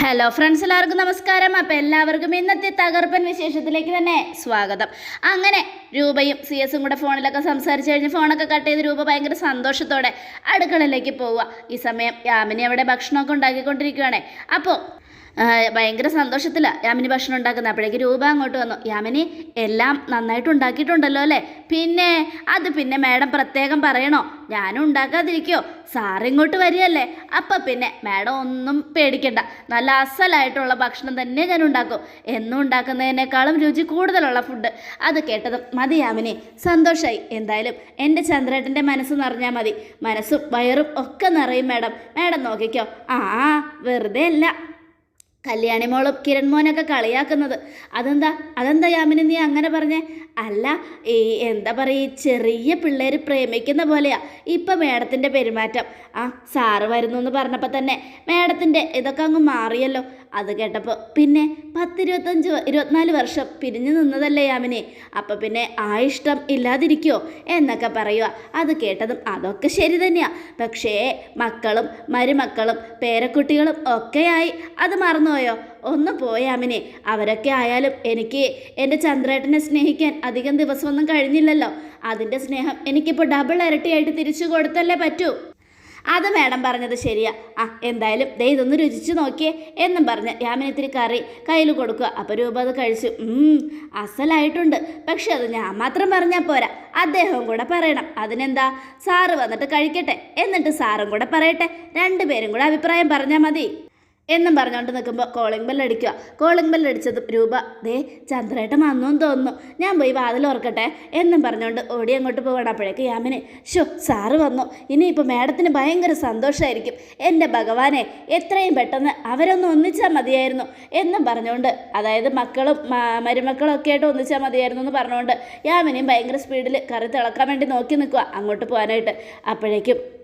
Hello friends എല്ലാവർക്കും നമസ്കാരം. അപ്പം എല്ലാവർക്കും ഇന്നത്തെ തകർപ്പൻ വിശേഷത്തിലേക്ക് തന്നെ സ്വാഗതം. അങ്ങനെ രൂപയും സി എസും കൂടെ ഫോണിലൊക്കെ സംസാരിച്ച് കഴിഞ്ഞ് ഫോണൊക്കെ കട്ട് ചെയ്ത് രൂപ ഭയങ്കര സന്തോഷത്തോടെ അടുക്കളയിലേക്ക് പോവുക. ഈ സമയം യാമിനി അവിടെ ഭക്ഷണമൊക്കെ ഉണ്ടാക്കിക്കൊണ്ടിരിക്കുകയാണേ. അപ്പോൾ ഭയങ്കര സന്തോഷത്തിലാണ് യാമിനി ഭക്ഷണം ഉണ്ടാക്കുന്നത്. അപ്പോഴേക്ക് രൂപ അങ്ങോട്ട് വന്നു. യാമിനി എല്ലാം നന്നായിട്ട് ഉണ്ടാക്കിയിട്ടുണ്ടല്ലോ അല്ലേ? പിന്നെ അത് പിന്നെ മാഡം പ്രത്യേകം പറയണോ? ഞാനും ഉണ്ടാക്കാതിരിക്കോ? സാറിങ്ങോട്ട് വരികയല്ലേ? അപ്പം പിന്നെ മാഡം ഒന്നും പേടിക്കണ്ട. നല്ല അസലായിട്ടുള്ള ഭക്ഷണം തന്നെ ഞാൻ ഉണ്ടാക്കും. എന്നും ഉണ്ടാക്കുന്നതിനേക്കാളും രുചി കൂടുതലുള്ള ഫുഡ് അത് കേട്ടതും മതി യാമിനി. സന്തോഷമായി എന്തായാലും എന്റെ ചന്ദ്രേട്ടന്റെ മനസ്സ് നിറഞ്ഞാൽ മതി. മനസ്സും വയറും ഒക്കെ നിറയും മാഡം. മാഡം നോക്കിക്കോ. ആ വെറുതെ അല്ല. കല്യാണി മോളും കിരൺ മോനൊക്കെ കളിയാക്കുന്നത്. അതെന്താ? അതെന്താ യാമിനി നീ അങ്ങനെ പറഞ്ഞേ? അല്ല ഈ എന്താ പറയുക ഈ ചെറിയ പിള്ളേർ പ്രേമിക്കുന്ന പോലെയാ ഇപ്പം മേഡത്തിന്റെ പെരുമാറ്റം. ആ സാറ് വരുന്നു എന്ന് പറഞ്ഞപ്പോൾ തന്നെ മേഡത്തിന്റെ ഇതൊക്കെ അങ്ങ് മാറിയല്ലോ. അത് കേട്ടപ്പോൾ പിന്നെ പത്തിരുപത്തഞ്ച് ഇരുപത്തിനാല് വർഷം പിരിഞ്ഞു നിന്നതല്ലേ യാമിനെ? അപ്പം പിന്നെ ആ ഇഷ്ടം ഇല്ലാതിരിക്കുമോ എന്നൊക്കെ പറയുക. അത് കേട്ടതും അതൊക്കെ ശരി തന്നെയാണ് പക്ഷേ മക്കളും മരുമക്കളും പേരക്കുട്ടികളും ഒക്കെയായി. അത് മറന്നുപോയോ? ഒന്ന് പോയാമിനെ അവരൊക്കെ ആയാലും എനിക്ക് എന്റെ ചന്ദ്രേട്ടനെ സ്നേഹിക്കാൻ അധികം ദിവസമൊന്നും കഴിഞ്ഞില്ലല്ലോ. അതിന്റെ സ്നേഹം എനിക്കിപ്പോൾ ഡബിൾ ഇരട്ടിയായിട്ട് തിരിച്ചു കൊടുത്തല്ലേ പറ്റൂ? അത് മേഡം പറഞ്ഞത് ശരിയാ. ആ എന്തായാലും ദേ ഇതൊന്ന് രുചിച്ച് നോക്കിയേ എന്നും പറഞ്ഞ് യാമിനിത്തിരി കറി കയ്യിൽ കൊടുക്കുക. അപ്പോൾ രൂപ അത് കഴിച്ചു. അസലായിട്ടുണ്ട്. പക്ഷെ അത് ഞാൻ മാത്രം പറഞ്ഞാൽ പോരാ. അദ്ദേഹവും കൂടെ പറയണം. അതിനെന്താ? സാറ് വന്നിട്ട് കഴിക്കട്ടെ. എന്നിട്ട് സാറും കൂടെ പറയട്ടെ. രണ്ടുപേരും കൂടെ അഭിപ്രായം പറഞ്ഞാൽ മതി. എന്നും പറഞ്ഞുകൊണ്ട് നിൽക്കുമ്പോൾ കോളിംഗ് ബെൽ അടിക്കുക. കോളിംഗ് ബെൽ അടിച്ചത് രൂപ ദേ ചന്ദ്രേട്ടൻ വന്നെന്ന് തോന്നുന്നു. ഞാൻ പോയി വാതിൽ ഓർക്കട്ടെ എന്നും പറഞ്ഞുകൊണ്ട് ഓടി അങ്ങോട്ട് പോകണം അപ്പോഴേക്ക് യാമിന് ഷോ സാറ് വന്നു. ഇനിയിപ്പോൾ മാഡത്തിന് ഭയങ്കര സന്തോഷമായിരിക്കും എന്റെ ഭഗവാനെ എത്രയും പെട്ടെന്ന് അവരൊന്ന് ഒന്നിച്ചാൽ മതിയായിരുന്നു. എന്നും പറഞ്ഞുകൊണ്ട് അതായത് മക്കളും മരുമക്കളും ഒക്കെ ആയിട്ട് ഒന്നിച്ചാൽ മതിയായിരുന്നു എന്ന് പറഞ്ഞുകൊണ്ട് യാമിനെയും ഭയങ്കര സ്പീഡിൽ കറി തിളക്കാൻ വേണ്ടി നോക്കി നിൽക്കുക അങ്ങോട്ട് പോകാനായിട്ട് അപ്പോഴേക്കും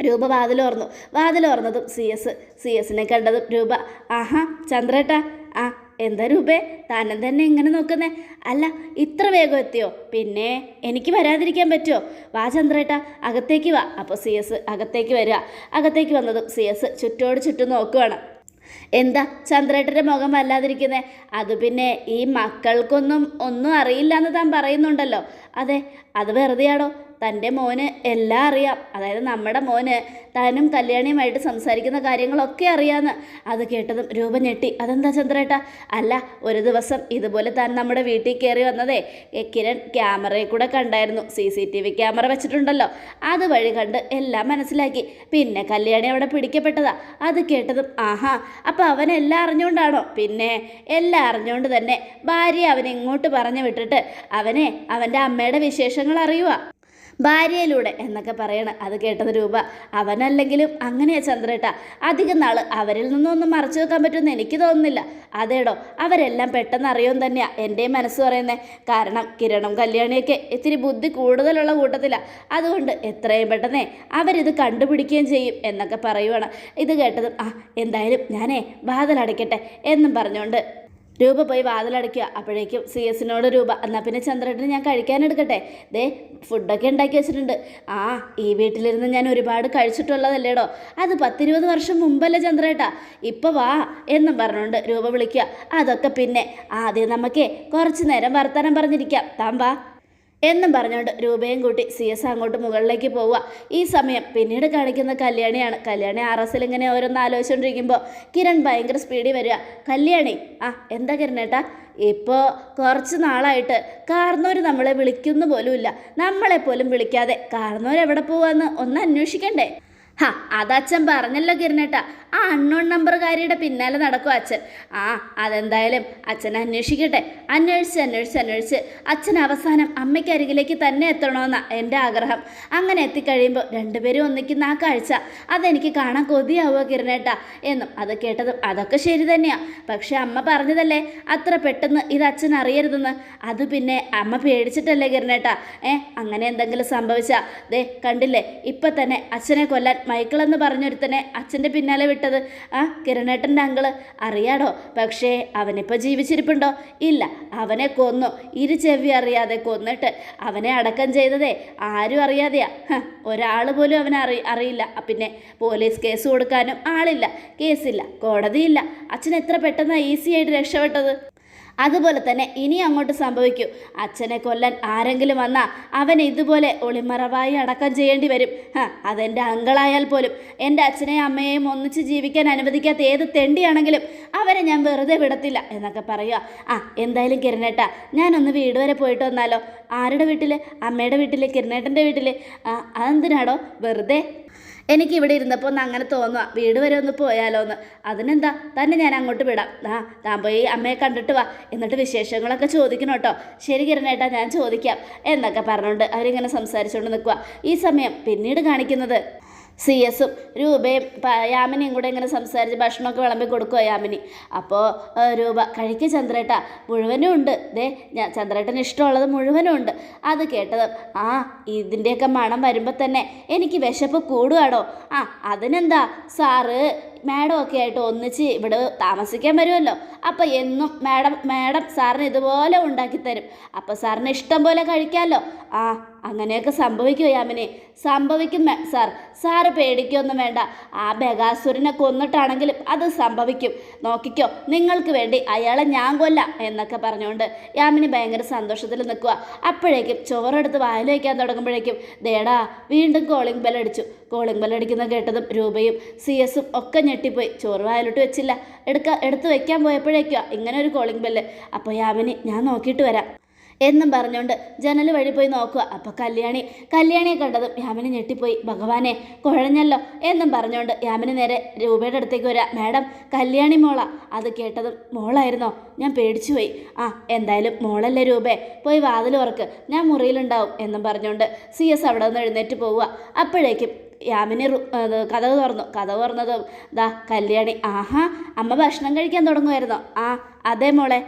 രൂപ വാതിൽ ഓർന്നതും സി എസ് സി എസിനെ കണ്ടതും രൂപ ആഹാ ചന്ദ്രേട്ടാ ആ എന്താ രൂപേ താനം തന്നെ ഇങ്ങനെ നോക്കുന്നേ? അല്ല ഇത്ര വേഗം എത്തിയോ? പിന്നെ എനിക്ക് വരാതിരിക്കാൻ പറ്റുമോ വാ ചന്ദ്രേട്ട അകത്തേക്ക് വാ. അപ്പോൾ സി എസ് അകത്തേക്ക് വരിക. അകത്തേക്ക് വന്നതും സി എസ് ചുറ്റോട് ചുറ്റും നോക്കുവാണ്. എന്താ ചന്ദ്രേട്ടന്റെ മുഖം വല്ലാതിരിക്കുന്നേ? അത് പിന്നെ ഈ മക്കൾക്കൊന്നും ഒന്നും അറിയില്ല എന്ന് താൻ പറയുന്നുണ്ടല്ലോ. അതെ അത് വെറുതെയാണോ തന്റെ മോന് എല്ലാം അറിയാം. അതായത് നമ്മുടെ മോന് താനും കല്യാണിയുമായിട്ട് സംസാരിക്കുന്ന കാര്യങ്ങളൊക്കെ അറിയാമെന്ന് അത് കേട്ടതും രൂപ ഞെട്ടി. അതെന്താ ചന്ദ്രേട്ട? അല്ല ഒരു ദിവസം ഇതുപോലെ താൻ നമ്മുടെ വീട്ടിൽ കയറി വന്നതേ കിരൺ ക്യാമറയിൽ കൂടെ കണ്ടായിരുന്നു. C C T V camera വെച്ചിട്ടുണ്ടല്ലോ. അത് വഴി കണ്ട് എല്ലാം മനസ്സിലാക്കി. പിന്നെ കല്യാണി അവിടെ പിടിക്കപ്പെട്ടതാ. അത് കേട്ടതും ആഹാ അപ്പോൾ അവൻ എല്ലാം അറിഞ്ഞുകൊണ്ടാണോ? പിന്നെ എല്ലാം അറിഞ്ഞുകൊണ്ട് തന്നെ ഭാര്യ അവനെ ഇങ്ങോട്ട് പറഞ്ഞു വിട്ടിട്ട് അവനെ അവന്റെ അമ്മയുടെ വിശേഷങ്ങൾ അറിയുക ഭാര്യയിലൂടെ എന്നൊക്കെ പറയണം അത് കേട്ടത് രൂപ. അവനല്ലെങ്കിലും അങ്ങനെയാ ചന്ദ്രേട്ട. അധികം നാൾ അവരിൽ നിന്നൊന്നും മറച്ചു വെക്കാൻ പറ്റുമെന്ന് എനിക്ക് തോന്നുന്നില്ല. അതേടോ അവരെല്ലാം പെട്ടെന്ന് അറിയുമെന്ന് തന്നെയാ എന്റെയും മനസ്സ് പറയുന്നത് കാരണം കിരണും കല്യാണിയൊക്കെ ഇത്തിരി ബുദ്ധി കൂടുതലുള്ള കൂട്ടത്തിലാണ് അതുകൊണ്ട് എത്രയും പെട്ടെന്നേ അവരിത് കണ്ടുപിടിക്കുകയും ചെയ്യും എന്നൊക്കെ പറയുവാണ്. ഇത് കേട്ടത് ആ എന്തായാലും ഞാനേ വാതിലടയ്ക്കട്ടെ എന്നും പറഞ്ഞുകൊണ്ട് രൂപ പോയി വാതിലടയ്ക്കുക. അപ്പോഴേക്കും സി എസിനോട് രൂപ എന്നാൽ പിന്നെ ചന്ദ്രേട്ടന് ഞാൻ കഴിക്കാനെടുക്കട്ടെ ദേ ഫുഡൊക്കെ ഉണ്ടാക്കി വെച്ചിട്ടുണ്ട്. ആ ഈ വീട്ടിലിരുന്ന് ഞാൻ ഒരുപാട് കഴിച്ചിട്ടുള്ളതല്ലേടോ? അത് പത്തിരുപത് വർഷം മുമ്പല്ലേ ചന്ദ്രേട്ടാ. ഇപ്പോൾ വാ എന്നും പറഞ്ഞുകൊണ്ട് രൂപ വിളിക്കുക. അതൊക്കെ പിന്നെ ആദ്യം നമുക്കേ കുറച്ച് നേരം വർത്തമാനം പറഞ്ഞിരിക്കാം. താൻ വാ. എന്നും പറഞ്ഞുകൊണ്ട് രൂപയും കൂട്ടി സി എസ് അങ്ങോട്ട് മുകളിലേക്ക് പോവുക. ഈ സമയം പിന്നീട് കാണിക്കുന്ന കല്യാണിയാണ്. കല്യാണി ആർ എസിൽ ഇങ്ങനെ ഓരോന്ന് ആലോചിച്ചുകൊണ്ടിരിക്കുമ്പോൾ കിരൺ ഭയങ്കര സ്പീഡിൽ വരിക. കല്യാണി ആ എന്താ കിരണേട്ടാ ഇപ്പോൾ കുറച്ച് നാളായിട്ട് കാർന്നോർ നമ്മളെ വിളിക്കുന്നു പോലുമില്ല. നമ്മളെ പോലും വിളിക്കാതെ കാർന്നോർ എവിടെ പോവാന്ന് ഒന്ന് അന്വേഷിക്കണ്ടേ? ഹാ അതച്ഛൻ പറഞ്ഞല്ലോ കിരണേട്ട. ആ അണ്ണോൺ നമ്പറുകാരിയുടെ പിന്നാലെ നടക്കും അച്ഛൻ. ആ അതെന്തായാലും അച്ഛൻ അന്വേഷിക്കട്ടെ. അന്വേഷിച്ച് അന്വേഷിച്ച് അന്വേഷിച്ച് അച്ഛൻ അവസാനം അമ്മയ്ക്ക് അരികിലേക്ക് തന്നെ എത്തണമെന്നാ എന്റെ ആഗ്രഹം. അങ്ങനെ എത്തിക്കഴിയുമ്പോൾ രണ്ടുപേരും ഒന്നിക്കുന്ന ആ കാഴ്ച. അതെനിക്ക് കാണാൻ കൊതിയാവുക കിരണേട്ട? എന്നും അത് കേട്ടതും അതൊക്കെ ശരി തന്നെയാണ് പക്ഷെ അമ്മ പറഞ്ഞതല്ലേ? അത്ര പെട്ടെന്ന് ഇത് അച്ഛൻ അറിയരുതെന്ന്. അത് പിന്നെ അമ്മ പേടിച്ചിട്ടല്ലേ കിരണേട്ട? ഏ അങ്ങനെ എന്തെങ്കിലും സംഭവിച്ചാ? ദേ കണ്ടില്ലേ? ഇപ്പം തന്നെ അച്ഛനെ കൊല്ലാൻ മൈക്കിൾ എന്ന് പറഞ്ഞൊരുത്തനെ അച്ഛന്റെ പിന്നാലെ വിട്ടത്. ആ കിരണേട്ടന്റെ അങ്കിൾ. അറിയാടോ? പക്ഷേ അവനിപ്പോൾ ജീവിച്ചിരിപ്പുണ്ടോ? ഇല്ല. അവനെ കൊന്നു. ഇരു ചെവി അറിയാതെ കൊന്നിട്ട് അവനെ അടക്കം ചെയ്തതേ ആരും അറിയാതെയാ. ഒരാൾ പോലും അവനെ അറി അറിയില്ല. പിന്നെ പോലീസ് കേസ് കൊടുക്കാനും ആളില്ല. കേസില്ല. കോടതിയില്ല. അച്ഛൻ എത്ര പെട്ടെന്ന് ഈസി ആയിട്ട് രക്ഷപ്പെട്ടത്? അതുപോലെ തന്നെ ഇനി അങ്ങോട്ട് സംഭവിക്കൂ. അച്ഛനെ കൊല്ലാൻ ആരെങ്കിലും വന്നാൽ അവൻ ഇതുപോലെ ഒളിമറവായി അടക്കം ചെയ്യേണ്ടി വരും. അതെന്റെ അങ്കളായാൽ പോലും. എന്റെ അച്ഛനെയും അമ്മയെയും ഒന്നിച്ച് ജീവിക്കാൻ അനുവദിക്കാത്ത ഏത് തെണ്ടിയാണെങ്കിലും അവരെ ഞാൻ വെറുതെ വിടത്തില്ല എന്നൊക്കെ പറയുക ആ എന്തായാലും കിരണേട്ടാ ഞാനൊന്ന് വീട് വരെ പോയിട്ട് വന്നാലോ? ആരുടെ വീട്ടിൽ അമ്മയുടെ വീട്ടിൽ കിരണേട്ടന്റെ വീട്ടിൽ അതെന്തിനാടോ? വെറുതെ എനിക്ക് ഇവിടെ ഇരുന്നപ്പോൾ ഒന്ന് അങ്ങനെ തോന്നുക വീട് വരെ ഒന്ന് പോയാലോ എന്ന് അതിനെന്താ? തന്നെ ഞാൻ അങ്ങോട്ട് വിടാം. ആ താൻ പോയി അമ്മയെ കണ്ടിട്ട് വാ. എന്നിട്ട് വിശേഷങ്ങളൊക്കെ ചോദിക്കണം കേട്ടോ. ശരി കിരണേട്ടാ ഞാൻ ചോദിക്കാം. എന്നൊക്കെ പറഞ്ഞുകൊണ്ട് അവരിങ്ങനെ സംസാരിച്ചുകൊണ്ട് നിൽക്കുക ഈ സമയം പിന്നീട് കാണിക്കുന്നത് സി എസും രൂപയും യാമിനിയും കൂടെ ഇങ്ങനെ സംസാരിച്ച് ഭക്ഷണമൊക്കെ വിളമ്പി കൊടുക്കുക യാമിനി. അപ്പോൾ രൂപ കഴിക്കുക ചന്ദ്രേട്ട മുഴുവനും ഉണ്ട്. ദേ ഞാൻ ചന്ദ്രേട്ടന് ഇഷ്ടമുള്ളത് മുഴുവനും ഉണ്ട്. അത് കേട്ടത് ആ ഇതിന്റെയൊക്കെ മണം വരുമ്പോൾ തന്നെ എനിക്ക് വിശപ്പ് കൂടുകയാണോ ആ അതിനെന്താ സാറ്? മാഡം ഒക്കെ ആയിട്ട് ഒന്നിച്ച് ഇവിടെ താമസിക്കാൻ വരുമല്ലോ. അപ്പോൾ എന്നും മാഡം മാഡം സാറിന് ഇതുപോലെ ഉണ്ടാക്കി തരും. അപ്പോൾ സാറിന് ഇഷ്ടം പോലെ കഴിക്കാമല്ലോ. ആ അങ്ങനെയൊക്കെ സംഭവിക്കും യാമിനെ? സംഭവിക്കും സാർ. സാറ് പേടിക്കൊന്നും വേണ്ട. ആ ബഗാസുരനെ കൊന്നിട്ടാണെങ്കിലും അത് സംഭവിക്കും. നോക്കിക്കോ നിങ്ങൾക്ക് വേണ്ടി അയാളെ ഞാൻ കൊല്ലാം എന്നൊക്കെ പറഞ്ഞുകൊണ്ട് യാമിനി ഭയങ്കര സന്തോഷത്തിൽ നിൽക്കുക അപ്പോഴേക്കും ചോറെടുത്ത് വായിൽ വയ്ക്കാൻ തുടങ്ങുമ്പോഴേക്കും ദേടാ വീണ്ടും കോളിംഗ് ബെൽ അടിച്ചു. കോളിംഗ് ബെല്ലടിക്കുന്ന കേട്ടതും രൂപയും സി എസും ഒക്കെ ഞെട്ടിപ്പോയി. ചോറ് വായലോട്ട് വെച്ചില്ല. എടുക്ക എടുത്ത് വെക്കാൻ പോയപ്പോഴേക്കുവാ ഇങ്ങനെ ഒരു കോളിംഗ് ബെല്ല് അപ്പോൾ യാമിനി ഞാൻ നോക്കിയിട്ട് വരാം. എന്നും പറഞ്ഞുകൊണ്ട് ജനൽ വഴി പോയി നോക്കുക. അപ്പോൾ കല്യാണി കല്യാണിയെ കണ്ടതും യാമിനി ഞെട്ടിപ്പോയി. ഭഗവാനെ കുഴഞ്ഞല്ലോ. എന്നും പറഞ്ഞുകൊണ്ട് യാമിനി നേരെ രൂപയുടെ അടുത്തേക്ക് വരാം. മാഡം കല്യാണി മോള. അത് കേട്ടതും മോളായിരുന്നോ? ഞാൻ പേടിച്ചു പോയി. ആ എന്തായാലും മോളല്ലേ രൂപേ. പോയി വാതിൽ ഉറക്ക് ഞാൻ മുറിയിലുണ്ടാവും. എന്നും പറഞ്ഞുകൊണ്ട് സി എസ് അവിടെ നിന്ന് എഴുന്നേറ്റ് പോവുക. അപ്പോഴേക്കും യാമിനി കഥവ് തുറന്നു. കഥവ് തുറന്നതും ദാ കല്യാണി. ആഹാ അമ്മ ഭക്ഷണം കഴിക്കാൻ തുടങ്ങുമായിരുന്നോ ആ അതേ മോളെ.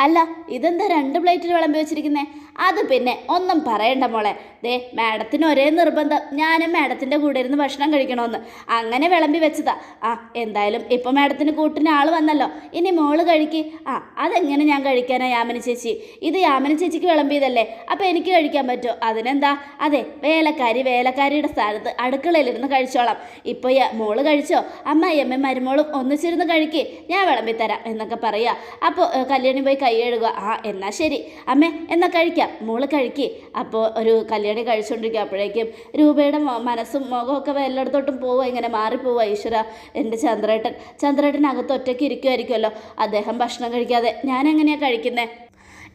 അല്ല ഇതെന്താ രണ്ട് പ്ലേറ്റിൽ വിളമ്പി വെച്ചിരിക്കുന്നേ? അത് പിന്നെ ഒന്നും പറയണ്ട മോളെ. ദേ മാഡത്തിന് ഒരേ നിർബന്ധം. ഞാനും മാഡത്തിന്റെ കൂടെ ഇരുന്ന് ഭക്ഷണം കഴിക്കണമെന്ന് അങ്ങനെ വിളമ്പി വെച്ചതാ. ആ എന്തായാലും ഇപ്പോൾ മാഡത്തിന് കൂട്ടിന് ആൾ വന്നല്ലോ. ഇനി മോൾ കഴിക്കി. ആ അതെങ്ങനെ ഞാൻ കഴിക്കാനാ യാമിനി ചേച്ചി? ഇത് യാമിനി ചേച്ചിക്ക് വിളമ്പിയതല്ലേ? അപ്പോൾ എനിക്ക് കഴിക്കാൻ പറ്റുമോ അതിനെന്താ? അതെ വേലക്കാരി വേലക്കാരിയുടെ സ്ഥാനത്ത് അടുക്കളയിലിരുന്ന് കഴിച്ചോളാം. ഇപ്പോൾ മോൾ കഴിച്ചോ? അമ്മ അമ്മയും മരുമോളും ഒന്നിച്ചിരുന്ന് കഴിക്ക്. ഞാൻ വിളമ്പി തരാം എന്നൊക്കെ പറയുക അപ്പോൾ കല്യാണി പോയി കൈ കഴുകുക. ആ എന്നാൽ ശരി. അമ്മേ എന്നാൽ കഴിക്കാം? മോൾ കഴിക്ക് അപ്പോൾ ഒരു കല്യാണി കഴിച്ചുകൊണ്ടിരിക്കുക അപ്പോഴേക്കും രൂപയുടെ മനസ്സും മുഖമൊക്കെ എല്ലായിടത്തോട്ടും പോവുക ഇങ്ങനെ മാറിപ്പോവുക ഈശ്വര എന്റെ ചന്ദ്രേട്ടൻ. ചന്ദ്രേട്ടൻ അകത്ത് ഒറ്റയ്ക്ക് ഇരിക്കുമായിരിക്കുമല്ലോ അദ്ദേഹം ഭക്ഷണം കഴിക്കാതെ. ഞാൻ എങ്ങനെയാണ് കഴിക്കുന്നത്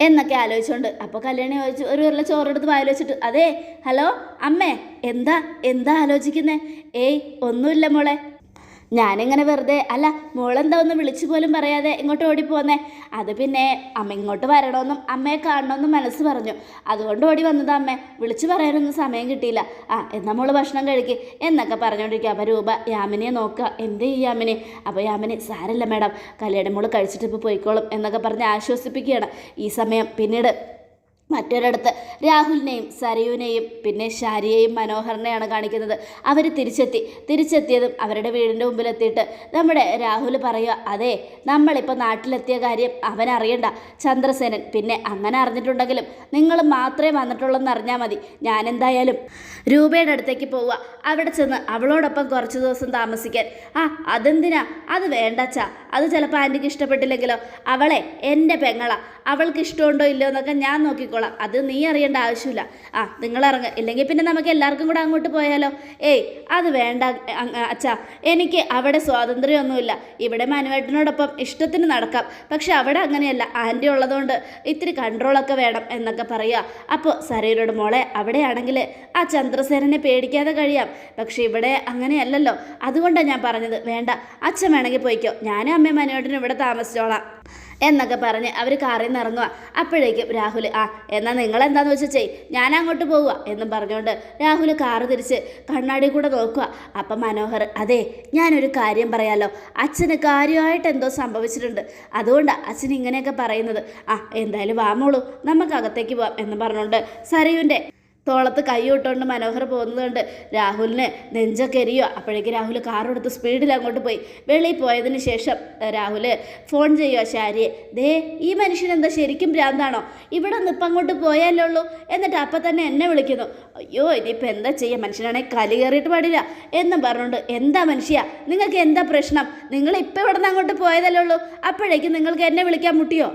എന്നൊക്കെ ആലോചിച്ചുകൊണ്ട് അപ്പോൾ കല്യാണി ചോദിച്ചു ഒരു ഉരുള ചോറെടുത്ത് വായിൽ അതെ ഹലോ അമ്മേ എന്താ എന്താ ആലോചിക്കുന്നേ? ഏയ് ഒന്നുമില്ല മോളെ ഞാനിങ്ങനെ വെറുതെ അല്ല മോളെന്താ ഒന്ന് വിളിച്ചു പോലും പറയാതെ ഇങ്ങോട്ട് ഓടി ഓടിപ്പോന്നേ? അത് പിന്നെ അമ്മ ഇങ്ങോട്ട് വരണമെന്നും അമ്മയെ കാണണമെന്നും മനസ്സ് പറഞ്ഞു. അതുകൊണ്ട് ഓടി വന്നതാ അമ്മേ വിളിച്ചു പറയാനൊന്നും സമയം കിട്ടിയില്ല. ആ എന്നാ മോൾ ഭക്ഷണം കഴിക്കുക എന്നൊക്കെ പറഞ്ഞുകൊണ്ടിരിക്കുക അപ്പോൾ രൂപ യാമിനിയെ നോക്കുക. എന്ത് ചെയ്യും യാമിനി? അപ്പോൾ യാമിനി സാരല്ല മേഡം കല്യാണം മോൾ കഴിച്ചിട്ട് ഇപ്പോൾ പോയിക്കോളും എന്നൊക്കെ പറഞ്ഞ് ആശ്വസിപ്പിക്കുകയാണ്. ഈ സമയം പിന്നീട് മറ്റൊരിടത്ത്. രാഹുലിനെയും സരയുവിനെയും പിന്നെ ഷാരിയെയും മനോഹറിനെയാണ് കാണിക്കുന്നത്. അവർ തിരിച്ചെത്തി. തിരിച്ചെത്തിയതും അവരുടെ വീടിന്റെ മുമ്പിലെത്തിയിട്ട് നമ്മുടെ രാഹുൽ പറയുക അതെ നമ്മളിപ്പോൾ നാട്ടിലെത്തിയ കാര്യം അവൻ അറിയണ്ട ചന്ദ്രസേനൻ പിന്നെ അങ്ങനെ അറിഞ്ഞിട്ടുണ്ടെങ്കിലും നിങ്ങൾ മാത്രമേ വന്നിട്ടുള്ളൂ എന്ന് അറിഞ്ഞാൽ മതി. ഞാൻ എന്തായാലും രൂപയുടെ അടുത്തേക്ക് പോവുക. അവിടെ ചെന്ന് അവളോടൊപ്പം കുറച്ച് ദിവസം താമസിക്കാൻ. ആ അതെന്തിനാ? അത് വേണ്ടച്ചാ. അത് ചിലപ്പോൾ ആന്റിക്ക് ഇഷ്ടപ്പെട്ടില്ലെങ്കിലോ? അവളെ എന്റെ പെങ്ങള. അവൾക്ക് ഇഷ്ടമുണ്ടോ ഇല്ലയോ എന്നൊക്കെ ഞാൻ നോക്കിക്കോളാം. അത് നീ അറിയേണ്ട ആവശ്യമില്ല. ആ നിങ്ങൾ ഇറങ്ങുക ഇല്ലെങ്കിൽ പിന്നെ നമുക്ക് എല്ലാവർക്കും കൂടെ അങ്ങോട്ട് പോയാലോ? ഏയ് അത് വേണ്ട അച്ഛാ. എനിക്ക് അവിടെ സ്വാതന്ത്ര്യമൊന്നുമില്ല. ഇവിടെ മനുവേട്ടനോടൊപ്പം ഇഷ്ടത്തിന് നടക്കാം. പക്ഷെ അവിടെ അങ്ങനെയല്ല. ആന്റി ഉള്ളതുകൊണ്ട് ഇത്തിരി കൺട്രോളൊക്കെ വേണം എന്നൊക്കെ പറയുക. അപ്പോൾ സരയിലോട് മോളെ അവിടെയാണെങ്കിൽ ആ ചന്ദ്രസേനനെ പേടിക്കാതെ കഴിയാം. പക്ഷെ ഇവിടെ അങ്ങനെയല്ലല്ലോ. അതുകൊണ്ടാണ് ഞാൻ പറഞ്ഞത്. വേണ്ട. അച്ഛൻ വേണമെങ്കിൽ പോയിക്കോ. ഞാനും അമ്മയും മനുവേട്ടനും ഇവിടെ താമസിച്ചോളാം. എന്നൊക്കെ പറഞ്ഞ് അവർ കാറിൽ നിന്ന് ഇറങ്ങുക അപ്പോഴേക്കും രാഹുൽ ആ എന്നാൽ നിങ്ങൾ എന്താന്ന് വെച്ചാൽ ചെയ് ഞാൻ അങ്ങോട്ട് പോവുക എന്നും പറഞ്ഞുകൊണ്ട് രാഹുൽ കാറ് തിരിച്ച് കണ്ണാടി കൂടെ നോക്കുക അപ്പം മനോഹർ അതെ ഞാനൊരു കാര്യം പറയാലോ. അച്ഛന് കാര്യമായിട്ട് എന്തോ സംഭവിച്ചിട്ടുണ്ട്. അതുകൊണ്ടാണ് അച്ഛൻ ഇങ്ങനെയൊക്കെ പറയുന്നത്. ആ എന്തായാലും വാമോളൂ നമുക്ക് അകത്തേക്ക് പോവാം എന്ന് പറഞ്ഞുകൊണ്ട് സരയുന്റെ തോളത്ത് കൈ ഇട്ടുകൊണ്ട് മനോഹർ പോകുന്നത് കണ്ട് രാഹുലിന് നെഞ്ചൊക്കെ എരിയോ അപ്പോഴേക്ക് രാഹുൽ കാറെടുത്ത് സ്പീഡിൽ അങ്ങോട്ട് പോയി. വെളിയിൽ പോയതിന് ശേഷം രാഹുൽ ഫോൺ ചെയ്യുക ശാരിയെ ദേ ഈ മനുഷ്യൻ എന്താ ശരിക്കും ഭ്രാന്താണോ? ഇവിടെ നിന്ന് ഇപ്പം അങ്ങോട്ട് പോയാലേ ഉള്ളൂ. എന്നിട്ട് അപ്പം തന്നെ എന്നെ വിളിക്കുന്നു. അയ്യോ ഇനിയിപ്പോൾ എന്താ ചെയ്യുക മനുഷ്യനാണെങ്കിൽ കലി കയറിയിട്ട് പാടില്ല. എന്നും പറഞ്ഞുകൊണ്ട് എന്താ മനുഷ്യ നിങ്ങൾക്ക് എന്താ പ്രശ്നം? നിങ്ങൾ ഇപ്പം ഇവിടെ നിന്ന് അങ്ങോട്ട് പോയതല്ലേ ഉള്ളൂ. അപ്പോഴേക്കും നിങ്ങൾക്ക് എന്നെ വിളിക്കാൻ മുട്ടിയോ?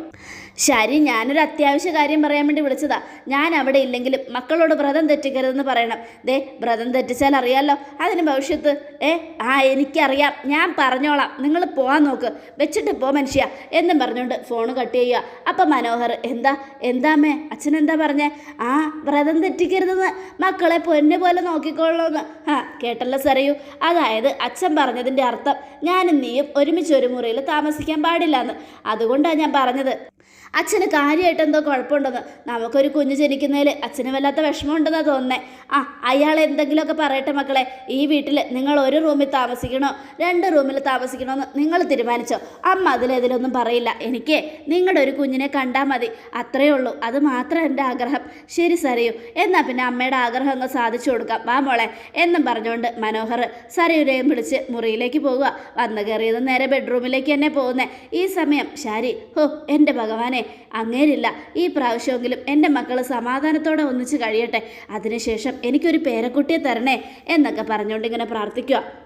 ശരി ഞാനൊരു അത്യാവശ്യ കാര്യം പറയാൻ വേണ്ടി വിളിച്ചതാ. ഞാൻ അവിടെ ഇല്ലെങ്കിലും മക്കളോട് വ്രതം തെറ്റിക്കരുതെന്ന് പറയണം. ദേ വ്രതം തെറ്റിച്ചാൽ അറിയാമല്ലോ അതിന് ഭവിഷ്യത്ത്? ഏ ആ എനിക്കറിയാം. ഞാൻ പറഞ്ഞോളാം. നിങ്ങൾ പോകാൻ നോക്ക്. വെച്ചിട്ട് പോ മനുഷ്യ. എന്നും പറഞ്ഞുകൊണ്ട് ഫോൺ കട്ട് ചെയ്യുക. അപ്പം മനോഹർ എന്താ? എന്താമ്മേ അച്ഛൻ എന്താ പറഞ്ഞേ? ആ വ്രതം തെറ്റിക്കരുതെന്ന്. മക്കളെ പൊന്നെ പോലെ നോക്കിക്കൊള്ളൂന്ന്. ആ കേട്ടല്ലോ സറിയൂ അതായത് അച്ഛൻ പറഞ്ഞതിന്റെ അർത്ഥം ഞാനും നീയും ഒരുമിച്ച് ഒരു മുറിയിൽ താമസിക്കാൻ പാടില്ല എന്ന് അതുകൊണ്ടാണ് ഞാൻ പറഞ്ഞത്. അച്ഛന് കാര്യമായിട്ട് എന്തോ കുഴപ്പമുണ്ടെന്ന്. നമുക്കൊരു കുഞ്ഞ് ജനിക്കുന്നതിൽ അച്ഛന് വല്ലാത്ത വിഷമമുണ്ടെന്നാണ് തോന്നുന്നത് ആ അയാൾ എന്തെങ്കിലുമൊക്കെ പറയട്ടെ മക്കളെ. ഈ വീട്ടിൽ നിങ്ങൾ ഒരു റൂമിൽ താമസിക്കണോ? രണ്ട് റൂമിൽ താമസിക്കണോ എന്ന് നിങ്ങൾ തീരുമാനിച്ചോ? അമ്മ അതിലേതിലൊന്നും പറയില്ല. എനിക്ക് നിങ്ങളുടെ ഒരു കുഞ്ഞിനെ കണ്ടാൽ മതി. അത്രയേ ഉള്ളൂ. അത് മാത്രം എന്റെ ആഗ്രഹം. ശരി സരയു. എന്നാൽ പിന്നെ അമ്മയുടെ ആഗ്രഹം അങ്ങ് സാധിച്ചു കൊടുക്കാം. വാ മോളെ. എന്നും പറഞ്ഞുകൊണ്ട് മനോഹർ സരയുരെയും വിളിച്ച് മുറിയിലേക്ക് പോകുക വന്നു കയറിയത് നേരെ ബെഡ്റൂമിലേക്ക് തന്നെ പോകുന്നത് ഈ സമയം ശാരി ഹോ എന്റെ ഭഗവാനെ. അങ്ങേരില്ല. ഈ പ്രാവശ്യമെങ്കിലും എന്റെ മക്കൾ സമാധാനത്തോടെ ഒന്നിച്ച് കഴിയട്ടെ. അതിനുശേഷം എനിക്കൊരു പേരക്കുട്ടിയെ തരണേ എന്നൊക്കെ പറഞ്ഞുകൊണ്ട് ഇങ്ങനെ പ്രാർത്ഥിക്കുക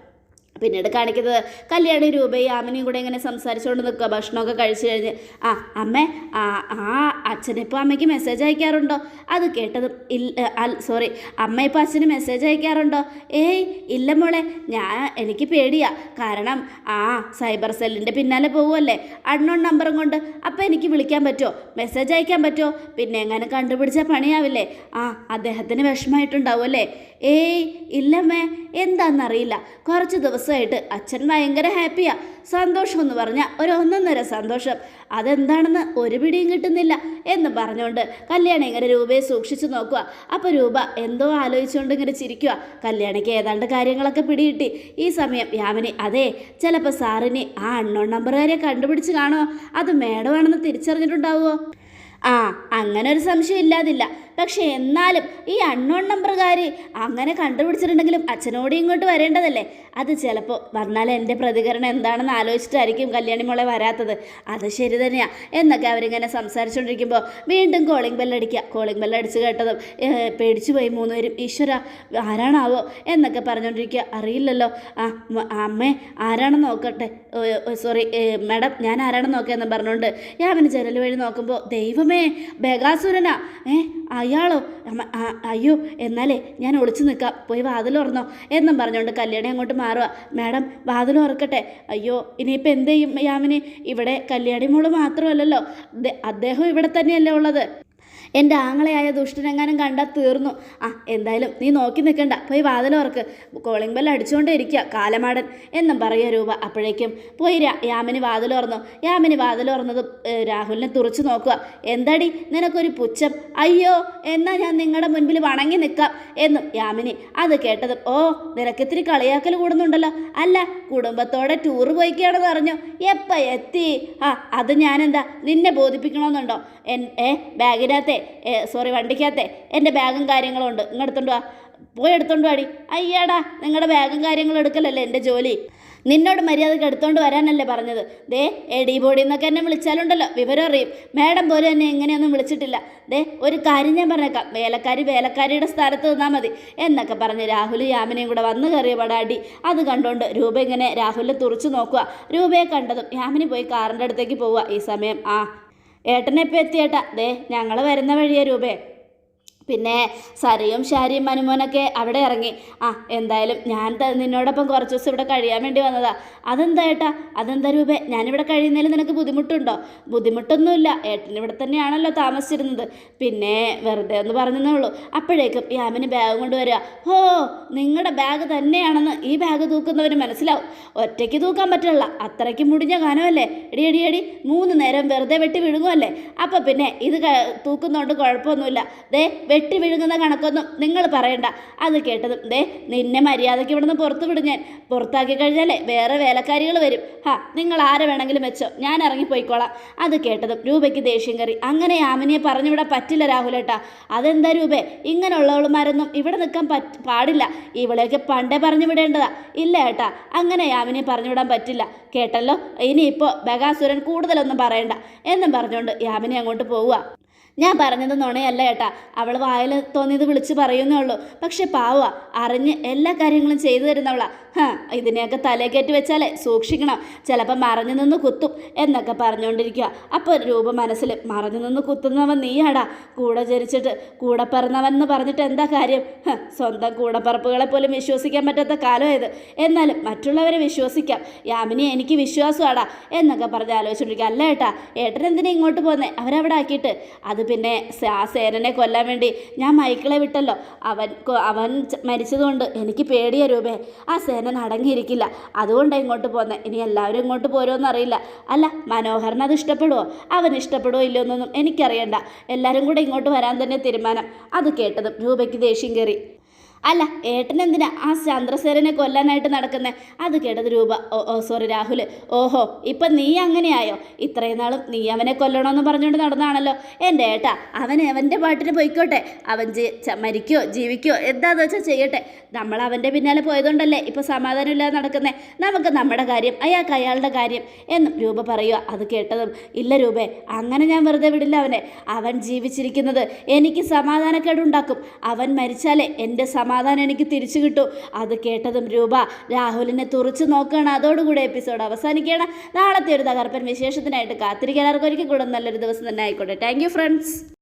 പിന്നീട് കാണിക്കുന്നത് കല്യാണി രൂപയും ആമിനിയും കൂടെ ഇങ്ങനെ സംസാരിച്ചുകൊണ്ട് നിൽക്കുക ഭക്ഷണമൊക്കെ കഴിച്ചു കഴിഞ്ഞ്. ആ അമ്മേ ആ ആ അച്ഛനിപ്പോൾ അമ്മയ്ക്ക് മെസ്സേജ് അയക്കാറുണ്ടോ? അത് കേട്ടതും ഇല്ല സോറി അമ്മ ഇപ്പോൾ അച്ഛന് മെസ്സേജ് അയക്കാറുണ്ടോ? ഏയ് ഇല്ല മോളെ ഞാൻ എനിക്ക് പേടിയാ. കാരണം ആ സൈബർ സെല്ലിന്റെ പിന്നാലെ പോവുമല്ലേ അൺനോൺ നമ്പറും കൊണ്ട്. അപ്പോൾ എനിക്ക് വിളിക്കാൻ പറ്റുമോ മെസ്സേജ് അയക്കാൻ പറ്റുമോ പിന്നെ എങ്ങനെ കണ്ടുപിടിച്ചാൽ പണിയാവില്ലേ? ആ അദ്ദേഹത്തിന് വിഷമമായിട്ടുണ്ടാവും അല്ലേ ഏയ് ഇല്ലമ്മേ എന്താണെന്നറിയില്ല കുറച്ച് ദിവസമായിട്ട് അച്ഛൻ ഭയങ്കര ഹാപ്പിയാ. സന്തോഷം എന്ന് പറഞ്ഞാൽ ഒരു ഒന്നൊന്നര സന്തോഷം. അതെന്താണെന്ന് ഒരു പിടിയും കിട്ടുന്നില്ല എന്ന് പറഞ്ഞുകൊണ്ട് കല്യാണി ഇങ്ങനെ രൂപയെ സൂക്ഷിച്ചു നോക്കുക അപ്പോൾ രൂപ എന്തോ ആലോചിച്ചുകൊണ്ട് ഇങ്ങനെ ചിരിക്കുക കല്യാണിക്ക് ഏതാണ്ട് കാര്യങ്ങളൊക്കെ പിടികിട്ടി. ഈ സമയം യാമിനി അതെ ചിലപ്പോൾ സാറിന് ആ അണ്ണോൺ നമ്പറുകാരെ കണ്ടുപിടിച്ച് കാണുമോ അത് മേഡമാണെന്ന് തിരിച്ചറിഞ്ഞിട്ടുണ്ടാവുമോ ആ അങ്ങനെ ഒരു സംശയം ഇല്ലാതില്ല പക്ഷെ എന്നാലും ഈ അൺനോൺ നമ്പറുകാർ അങ്ങനെ കണ്ടുപിടിച്ചിട്ടുണ്ടെങ്കിലും അച്ഛനോട് ഇങ്ങോട്ട് വരേണ്ടതല്ലേ? അത് ചിലപ്പോൾ വന്നാൽ എന്റെ പ്രതികരണം എന്താണെന്ന് ആലോചിച്ചിട്ടായിരിക്കും കല്യാണി മോളെ വരാത്തത്. അത് ശരി തന്നെയാണ് എന്നൊക്കെ അവരിങ്ങനെ സംസാരിച്ചുകൊണ്ടിരിക്കുമ്പോൾ വീണ്ടും കോളിംഗ് ബെല്ലടിക്കുക കോളിംഗ് ബെല്ലടിച്ച് കേട്ടതും പേടിച്ചു പോയി മൂന്നുപേരും ഈശ്വര ആരാണാവോ? എന്നൊക്കെ പറഞ്ഞുകൊണ്ടിരിക്കുക അറിയില്ലല്ലോ. ആ അമ്മേ ആരാണെന്ന് നോക്കട്ടെ. സോറി മാഡം ഞാൻ ആരാണെന്ന് എന്ന് പറഞ്ഞുകൊണ്ട് ഞാൻ അവന് ജനൽ വഴി നോക്കുമ്പോൾ ദൈവമേ ബേഗാസുരനാ. ഏ അയാളോ? അയ്യോ എന്നാലേ ഞാൻ ഒളിച്ചു നിൽക്കാം. പോയി വാതിൽ തുറന്നോ. എന്നും പറഞ്ഞുകൊണ്ട് കല്യാണി അങ്ങോട്ട് മാറുക മാഡം വാതിൽ തുറക്കട്ടെ. അയ്യോ ഇനിയിപ്പോൾ എന്ത് ചെയ്യും യാമിനി? ഇവിടെ കല്യാണി മോൾ മാത്രമല്ലല്ലോ. അദ്ദേഹം ഇവിടെ തന്നെയല്ലേ ഉള്ളത്. എന്റെ ആങ്ങളെയായ ദുഷ്ടനെങ്ങാനും കണ്ടാൽ തീർന്നു. ആ എന്തായാലും നീ നോക്കി നിൽക്കണ്ട. പോയി വാതിലോർക്ക് കോളിംഗ് ബെൽ അടിച്ചുകൊണ്ടേ ഇരിക്കുക കാലമാടൻ എന്നും പറയുക രൂപ. അപ്പോഴേക്കും പോയി യാമിനി വാതിലോർന്നു യാമിനി ഏ, രാഹുലിനെ തുറച്ചു നോക്കുക. എന്താടി നിനക്കൊരു പുച്ഛം? അയ്യോ എന്നാ ഞാൻ നിങ്ങളുടെ മുൻപിൽ വണങ്ങി നിൽക്കാം എന്നും യാമിനി അത് കേട്ടതും ഓ നിനക്കിത്തിരി കളിയാക്കൽ കൂടുന്നുണ്ടല്ലോ. അല്ല കുടുംബത്തോടെ ടൂർ പോയിക്കുകയാണെന്ന് പറഞ്ഞു എപ്പോൾ എത്തി? ആ അത് ഞാനെന്താ നിന്നെ ബോധിപ്പിക്കണമെന്നുണ്ടോ എൻ ഏ ബാഗിനകത്തെ സോറി വണ്ടിക്കകത്തെ എന്റെ ബാഗും കാര്യങ്ങളും ഉണ്ട്. ഇങ്ങെടുത്തോണ്ട് വാ. പോയി എടുത്തോണ്ട് വാടി. അയ്യാടാ നിങ്ങളുടെ ബാഗും കാര്യങ്ങളും എടുക്കലല്ലേ എന്റെ ജോലി? നിന്നോട് മര്യാദയ്ക്ക് എടുത്തോണ്ട് വരാനല്ലേ പറഞ്ഞത്. ദേ എഡി ബോഡി എന്നൊക്കെ എന്നെ വിളിച്ചാലുണ്ടല്ലോ വിവരം അറിയും. മാഡം പോലും എന്നെ എങ്ങനെയൊന്നും വിളിച്ചിട്ടില്ല. ദേ ഒരു കാര്യം ഞാൻ പറഞ്ഞേക്കാം. വേലക്കാരി വേലക്കാരിയുടെ സ്ഥലത്ത് നിന്നാൽ മതി. എന്നൊക്കെ പറഞ്ഞ് രാഹുൽ യാമിനെയും കൂടെ വന്നു കയറിയ പടാടി അത് കണ്ടുകൊണ്ട് രൂപ ഇങ്ങനെ രാഹുലിനെ തുറച്ചു നോക്കുക രൂപയെ കണ്ടതും യാമിനി പോയി കാറിന്റെ അടുത്തേക്ക് പോവുക ഈ സമയം ആ ഏട്ടനെ ഇപ്പം എത്തിയേട്ടാ ദേ ഞങ്ങൾ വരുന്ന വഴിയേ രൂപേ. പിന്നെ സരയും ഷാരിയും മനുമോനൊക്കെ അവിടെ ഇറങ്ങി. ആ എന്തായാലും ഞാൻ നിന്നോടൊപ്പം കുറച്ച് ദിവസം ഇവിടെ കഴിയാൻ വേണ്ടി വന്നതാ. അതെന്താ ഏട്ടാ? അതെന്താ രൂപേ? ഞാനിവിടെ കഴിയുന്നതിൽ നിനക്ക് ബുദ്ധിമുട്ടുണ്ടോ? ബുദ്ധിമുട്ടൊന്നുമില്ല. ഏട്ടൻ ഇവിടെ തന്നെയാണല്ലോ താമസിച്ചിരുന്നത്. പിന്നെ വെറുതെ ഒന്ന് പറഞ്ഞതേ ഉള്ളൂ. അപ്പോഴേക്കും യാമിന് ബാഗ് കൊണ്ടുവരിക ഹോ നിങ്ങളുടെ ബാഗ് തന്നെയാണെന്ന് ഈ ബാഗ് തൂക്കുന്നവന് മനസ്സിലാവും. ഒറ്റയ്ക്ക് തൂക്കാൻ പറ്റില്ല. അത്രയ്ക്ക് മുടിഞ്ഞ ഗാനമല്ലേ എടി എടി എടി മൂന്ന് നേരം വെറുതെ വെട്ടി വിഴുങ്ങുമല്ലേ അപ്പം പിന്നെ ഇത് തൂക്കുന്നതുകൊണ്ട് കുഴപ്പമൊന്നുമില്ല. ദേ വെട്ടി വിഴുങ്ങുന്ന കണക്കൊന്നും നിങ്ങൾ പറയണ്ട. അത് കേട്ടതും ദേ നിന്നെ മര്യാദയ്ക്ക് ഇവിടുന്ന് പുറത്ത് വിടും ഞാൻ. പുറത്താക്കി കഴിഞ്ഞാലേ വേറെ വേലക്കാരികൾ വരും. ഹാ നിങ്ങൾ ആരെ വേണമെങ്കിലും വെച്ചോ. ഞാൻ ഇറങ്ങിപ്പോയിക്കോളാം. അത് കേട്ടതും രൂപയ്ക്ക് ദേഷ്യം കയറി. അങ്ങനെ യാമിനിയെ പറഞ്ഞുവിടാൻ പറ്റില്ല രാഹുലേട്ടാ അതെന്താ രൂപേ? ഇങ്ങനെയുള്ളവളുമാരൊന്നും ഇവിടെ നിൽക്കാൻ പറ്റ പാടില്ല. ഇവളെയൊക്കെ പണ്ടേ പറഞ്ഞു വിടേണ്ടതാ ഇല്ല ഏട്ടാ അങ്ങനെ യാമിനിയെ പറഞ്ഞുവിടാൻ പറ്റില്ല. കേട്ടല്ലോ? ഇനിയിപ്പോൾ ബഗാസുരൻ കൂടുതലൊന്നും പറയണ്ട. എന്നും പറഞ്ഞുകൊണ്ട് യാമിനി അങ്ങോട്ട് പോവുക. ഞാൻ പറഞ്ഞത് നുണയല്ല ഏട്ടാ അവൾ വായിൽ തോന്നിയത് വിളിച്ച് പറയുന്നേ ഉള്ളൂ. പക്ഷെ പാവ അറിഞ്ഞ് എല്ലാ കാര്യങ്ങളും ചെയ്തു തരുന്നവളാ. ഹാ ഇതിനെയൊക്കെ തലേ വെച്ചാലേ സൂക്ഷിക്കണം. ചിലപ്പോൾ മറഞ്ഞു നിന്ന് കുത്തും എന്നൊക്കെ പറഞ്ഞുകൊണ്ടിരിക്കുക അപ്പോൾ രൂപ മനസ്സിൽ മറഞ്ഞു നിന്ന് കുത്തുന്നവൻ നീയാടാ. കൂടെ ജനിച്ചിട്ട് കൂടെ പിറന്നവൻ എന്ന് പറഞ്ഞിട്ട് എന്താ കാര്യം? സ്വന്തം കൂടപ്പറപ്പുകളെ പോലും വിശ്വസിക്കാൻ പറ്റാത്ത കാലമായത്. എന്നാലും മറ്റുള്ളവരെ വിശ്വസിക്കാം. യാമിനി എനിക്ക് വിശ്വാസമാടാ എന്നൊക്കെ പറഞ്ഞ് ആലോചിച്ചുകൊണ്ടിരിക്കുക അല്ല ഏട്ടാ ഏട്ടൻ എന്തിനാ ഇങ്ങോട്ട് പോകുന്നത് അവരവിടെ ആക്കിയിട്ട്. അത് പിന്നെ ആ സേനനെ കൊല്ലാൻ വേണ്ടി ഞാൻ മൈക്കിളെ വിട്ടല്ലോ. അവൻ അവൻ മരിച്ചതുകൊണ്ട് എനിക്ക് പേടിയ രൂപേ. ആ സേനൻ അടങ്ങിയിരിക്കില്ല അതുകൊണ്ടാണ് ഇങ്ങോട്ട് പോന്നെ. ഇനി എല്ലാവരും ഇങ്ങോട്ട് പോരുമെന്ന് അറിയില്ല. അല്ല മനോഹരൻ അത് ഇഷ്ടപ്പെടുമോ അവൻ ഇഷ്ടപ്പെടുമോ ഇല്ലയോ എന്നൊന്നും എനിക്കറിയണ്ട. എല്ലാവരും കൂടെ ഇങ്ങോട്ട് വരാൻ തന്നെ തീരുമാനം. അത് കേട്ടതും രൂപയ്ക്ക് ദേഷ്യം കയറി അല്ല ഏട്ടൻ എന്തിനാ ആ ചന്ദ്രസേനെ കൊല്ലാനായിട്ട് നടക്കുന്നത് അത് കേട്ടത് രൂപ. ഓ ഓ സോറി രാഹുൽ ഓഹോ ഇപ്പം നീ അങ്ങനെയായോ? ഇത്രയും നാളും നീ അവനെ കൊല്ലണമെന്ന് പറഞ്ഞുകൊണ്ട് നടന്നാണല്ലോ. എന്റെ ഏട്ടാ അവൻ അവന്റെ പാട്ടിന് പോയിക്കോട്ടെ. അവൻ മരിക്കോ ജീവിക്കോ എന്താന്ന് വെച്ചാൽ ചെയ്യട്ടെ. നമ്മൾ അവന്റെ പിന്നാലെ പോയതുകൊണ്ടല്ലേ ഇപ്പോൾ സമാധാനമില്ലാതെ നടക്കുന്നത് നമുക്ക് നമ്മുടെ കാര്യം അയാൾക്ക് അയാളുടെ കാര്യം എന്നും രൂപ പറയുക അത് കേട്ടതും ഇല്ല രൂപേ അങ്ങനെ ഞാൻ വെറുതെ വിടില്ല അവനെ. അവൻ ജീവിച്ചിരിക്കുന്നത് എനിക്ക് സമാധാനക്കേടുണ്ടാക്കും. അവൻ മരിച്ചാലേ എന്റെ സമാധാനം എനിക്ക് തിരിച്ചു കിട്ടും. അത് കേട്ടതും രൂപ രാഹുലിനെ തുറച്ചു നോക്കുകയാണ്. അതോടുകൂടി എപ്പിസോഡ് അവസാനിക്കുകയാണ്. നാളത്തെ ഒരു തകർപ്പൻ വിശേഷത്തിനായിട്ട് കാത്തിരിക്കാൻ ആർക്കും ഒരിക്കൽ കൂടെ നല്ലൊരു ദിവസം തന്നെ ആയിക്കോട്ടെ. Thank friends